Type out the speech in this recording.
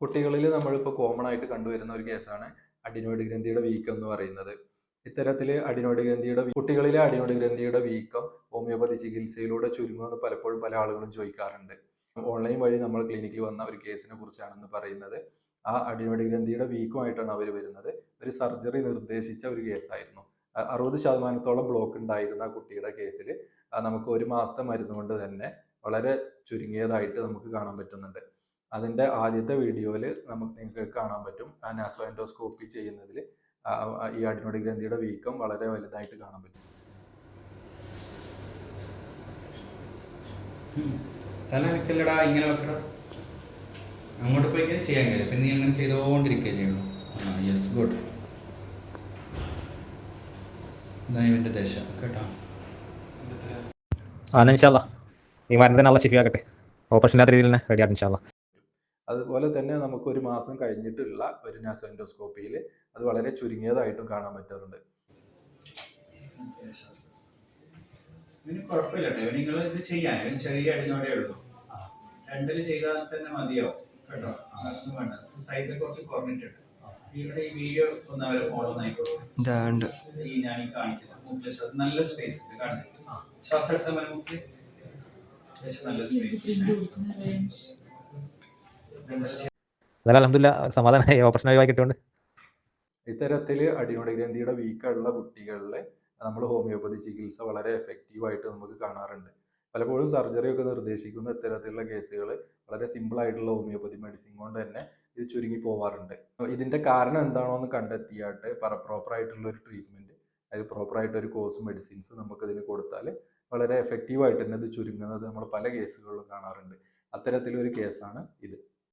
കുട്ടികളിൽ നമ്മളിപ്പോൾ കോമൺ ആയിട്ട് കണ്ടുവരുന്ന ഒരു കേസാണ് അഡിനോയിഡ് ഗ്രന്ഥിയുടെ വീക്കം എന്ന് പറയുന്നത്. ഇത്തരത്തിൽ അഡിനോയിഡ് ഗ്രന്ഥിയുടെ കുട്ടികളിലെ അഡിനോയിഡ് ഗ്രന്ഥിയുടെ വീക്കം ഹോമിയോപ്പതി ചികിത്സയിലൂടെ ചുരുങ്ങുമെന്ന് പലപ്പോഴും പല ആളുകളും ചോദിക്കാറുണ്ട്. ഓൺലൈൻ വഴി നമ്മൾ ക്ലിനിക്കിൽ വന്ന ഒരു കേസിനെ കുറിച്ചാണെന്ന് പറയുന്നത്. ആ അഡിനോയിഡ് ഗ്രന്ഥിയുടെ വീക്കുമായിട്ടാണ് അവർ വരുന്നത്. ഒരു സർജറി നിർദ്ദേശിച്ച ഒരു കേസായിരുന്നു. അറുപത് ശതമാനത്തോളം ബ്ലോക്ക് ഉണ്ടായിരുന്ന കുട്ടിയുടെ കേസിൽ നമുക്ക് ഒരു മാസത്തെ മരുന്ന് കൊണ്ട് തന്നെ വളരെ ചുരുങ്ങിയതായിട്ട് നമുക്ക് കാണാൻ പറ്റുന്നുണ്ട്. അതിന്റെ ആദ്യത്തെ വീഡിയോയിൽ നമുക്ക് നിങ്ങൾക്ക് കാണാൻ പറ്റും. ആ നാസോഎൻഡോസ്കോപ്പി ചെയ്യുന്നതിൽ ഈ അടിനോടി ഗ്രന്ഥിയുടെ വീക്കം വളരെ വലുതായിട്ട് കാണാൻ പറ്റും. തല വെക്കല്ലടാ ഇങ്ങനെ വെക്കടാ. അങ്ങോട്ട് പോയി കഴിഞ്ഞാൽ ചെയ്യാൻ കഴിയും പിന്നെ നീ അങ്ങനെ ചെയ്തുകൊണ്ടിരിക്കുകയേ ആ യെസ് ഗുഡ് ഇതാ ഇവന്റെ ദശ? കേട്ടോ. ആ ഇൻഷാല്ല ഈ മരുന്ന് തന്നെ ഷിഫിയാക്കട്ടെ ഓപ്പറേഷൻ ഇല്ലാത്ത രീതിയിൽ തന്നെ റെഡി ആയിട്ട് ഇൻഷാല്ല അതുപോലെ തന്നെ നമുക്ക് ഒരു മാസം കഴിഞ്ഞിട്ടുള്ള ഒരു നാസോൻഡോസ്കോപ്പിയിൽ അത് വളരെ ചുരുങ്ങിയതായിട്ടും കാണാൻ പറ്റാറുണ്ട്. ഇവന് കുഴപ്പമില്ല കേട്ടോ ഇവന് നിങ്ങൾ ഇത് ചെയ്യാൻ ഇവൻ ചെറിയ അടിനോടേ ഉള്ളൂ. രണ്ടിൽ ചെയ്താൽ തന്നെ മതിയാവും. കേട്ടോ? അതൊന്നും വേണ്ട. സൈസ് കുറച്ച് കുറഞ്ഞിട്ടുണ്ട്. ഇവിടെ ഈ വീഡിയോ ഒന്ന് അവരെ ഫോൺ ഒന്ന് ആയിക്കോട്ടെ. ഇതാണ്ട് ഈ ഞാൻ ഈ കാണിക്കുന്നത് മൂക്കിലെ ശ്വാസം നല്ല സ്പേസ് ഉണ്ട്. കാണുന്നില്ല ശ്വാസം മൂക്കിൽ നല്ല സ്പേസ് എന്നാലും അലഹമില്ല സമാധാനമായി ഓപ്പറേഷൻ കിട്ടുകൊണ്ട് ഇത്തരത്തിൽ അടിനോടി ഗ്രന്ഥിയുടെ വീക്കായിട്ടുള്ള കുട്ടികളിലെ നമ്മൾ ഹോമിയോപ്പതി ചികിത്സ വളരെ എഫക്റ്റീവായിട്ട് നമുക്ക് കാണാറുണ്ട്. പലപ്പോഴും സർജറി ഒക്കെ നിർദ്ദേശിക്കുന്ന ഇത്തരത്തിലുള്ള കേസുകൾ വളരെ സിമ്പിൾ ആയിട്ടുള്ള ഹോമിയോപ്പതി മെഡിസിൻ കൊണ്ട് തന്നെ ഇത് ചുരുങ്ങി പോവാറുണ്ട്. ഇതിന്റെ കാരണം എന്താണോ എന്ന് കണ്ടെത്തിയാട്ട് പ്രോപ്പർ ആയിട്ടുള്ള ഒരു ട്രീറ്റ്മെന്റ് അതിൽ പ്രോപ്പർ ആയിട്ട് ഒരു കോഴ്സ് മെഡിസിൻസ് നമുക്ക് ഇതിന് കൊടുത്താൽ വളരെ എഫക്റ്റീവ് ആയിട്ട് തന്നെ ഇത് ചുരുങ്ങുന്നത് നമ്മൾ പല കേസുകളിലും കാണാറുണ്ട്. അത്തരത്തിലൊരു കേസാണ് ഇത്.